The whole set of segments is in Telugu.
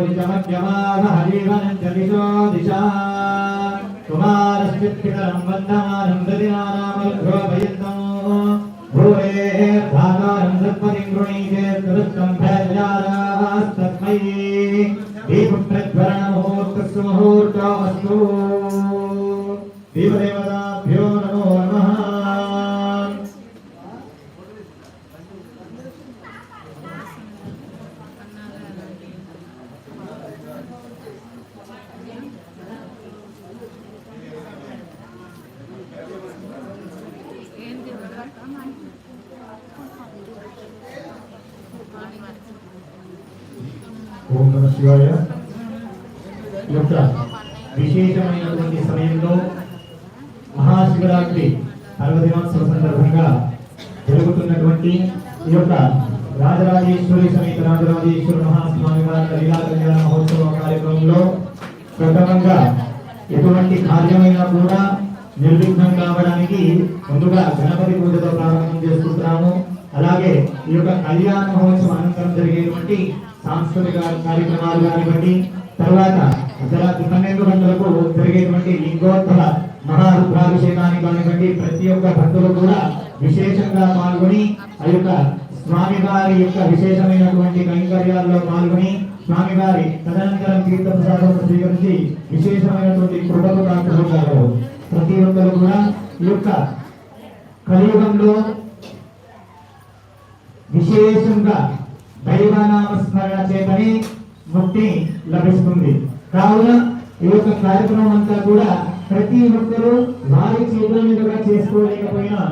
ఉద్ధేత్యద్వజాతవేదో భక్తం నిరహతిర్మమ ప్రజోపరి చమత్యమాగ హరివనం చలితో దిశా కుమారశ్చిత్పితరం వందమానం దదినానామల్భ్యో భయంతం భూరే ధాతారం సత్పతిం ఓం నమ శివాయ యొక్క విశేషమైనటువంటి సమయంలో మహాశివరాత్రి పర్వదినోత్సవ సందర్భంగా జరుగుతున్నటువంటి ఈ యొక్క రాజరాజేశ్వరి సమేత రాజరాజేశ్వర మహాస్వామి వారి లీలా కళ్యాణ మహోత్సవ కార్యక్రమంలో ప్రథమంగా ఎటువంటి కార్యమైనా కూడా నిర్విఘ్నం కావడానికి ముందుగా గణపతి పూజతో ప్రారంభం చేసుకుంటున్నాము. అలాగే ఈ యొక్క కళ్యాణ మహోత్సవం అనంతరం జరిగేటువంటి సాంస్కృతిక కార్యక్రమాలు కానివ్వండి తర్వాత అర్ధరాత్రి పన్నెండు గంటలకు జరిగేటువంటి లింగోత్తర మహారుద్రాభిషేకానికి కానివ్వండి ప్రతి ఒక్క భక్తులు కూడా విశేషంగా పాల్గొని ఆ యొక్క స్వామివారి యొక్క విశేషమైనటువంటి కైంకర్యాల్లో పాల్గొని స్వామివారి తదనంతరం తీర్థ ప్రసాదం స్వీకరించి విశేషమైనటువంటి కృపకు ప్రాప్తులు ప్రతి ఒక్కరు కూడా ఈ యొక్క కలియుగంలో విశేషంగా దైవనామ స్మరణ చేతని ముక్తి లభిస్తుంది. కావున ఈ యొక్క కార్యక్రమం అంతా కూడా ప్రతి ఒక్కరూ వారి చేతుల మీదుగా చేసుకోలేకపోయినా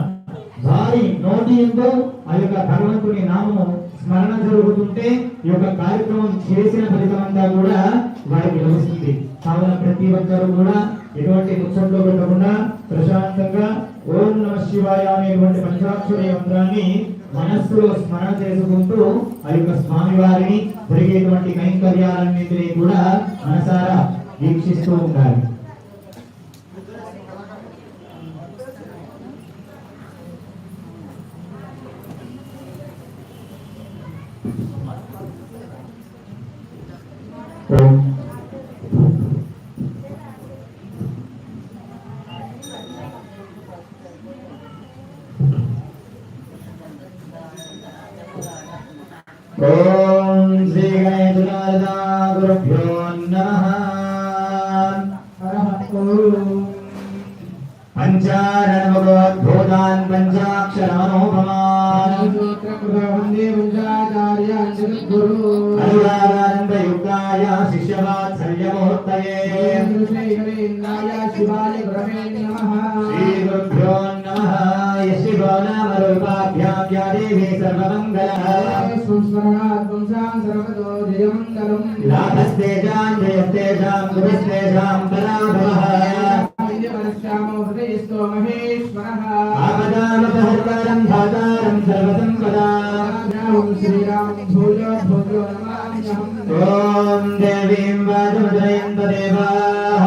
వారి నోటి ఎంతో ఆ యొక్క భగవంతుని నామము స్మరణ జరుగుతుంటే ఈ యొక్క కార్యక్రమం చేసిన ఫలితం అంతా కూడా వారికి లభిస్తుంది. కావున ప్రతి ఒక్కరు కూడా ఎటువంటి ముచ్చట్లో పెట్టకుండా ప్రశాంతంగా ఓం నమ శివాయ అనేటువంటి పంచాక్షర యంత్రాన్ని మనస్సులో స్మరణ చేసుకుంటూ ఆ యొక్క స్వామి వారిని జరిగేటువంటి కైంకర్యాలన్నింటినీ కూడా మనసారా వీక్షిస్తూ ఉండాలి. ఓం. ఓం శ్రీ గణేశాయ గురుభ్యో నమః. పంచారణవోద్భూతాన్ పంచాక్షరమనోపమాన్ అనురాగానందయుక్తాయ శిష్యవాత్సల్యమూర్తయే శ్రీగురుభ్యో నమః. యశివో నామ రూపాభ్యాం యా దేవీ లాభస్తేజాం జయస్తేజాం గురుస్తేజాం పరాభవః ఆపదామపహర్తారం ధాతారం సర్వసంపదాం ఓం దేవీం వాచమదయం తదేవాః.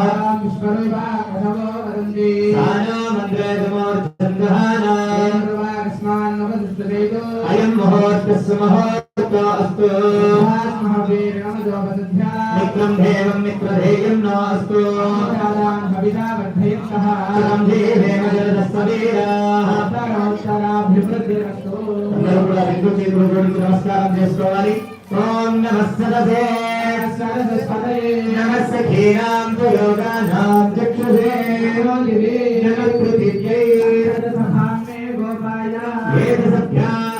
సానో మంత్రే సమోర్చందహానా అయం ముహూర్తస్సు ముహూర్తో అస్తు मित्रं देवं मित्रधेयं नास्तु कालान् भविता वर्धयन्तः परं देवेव जलदस्वीराः भिवृद्धिरस्तु నమస్కారం చేసుకోవాలి ఓం నమస్సరసే సరస్వతే నమస్స ఖీరాంత యోగానాం చక్షుషే నమః పృథివ్యై సహామే గోపాయ వేద సభ్యాం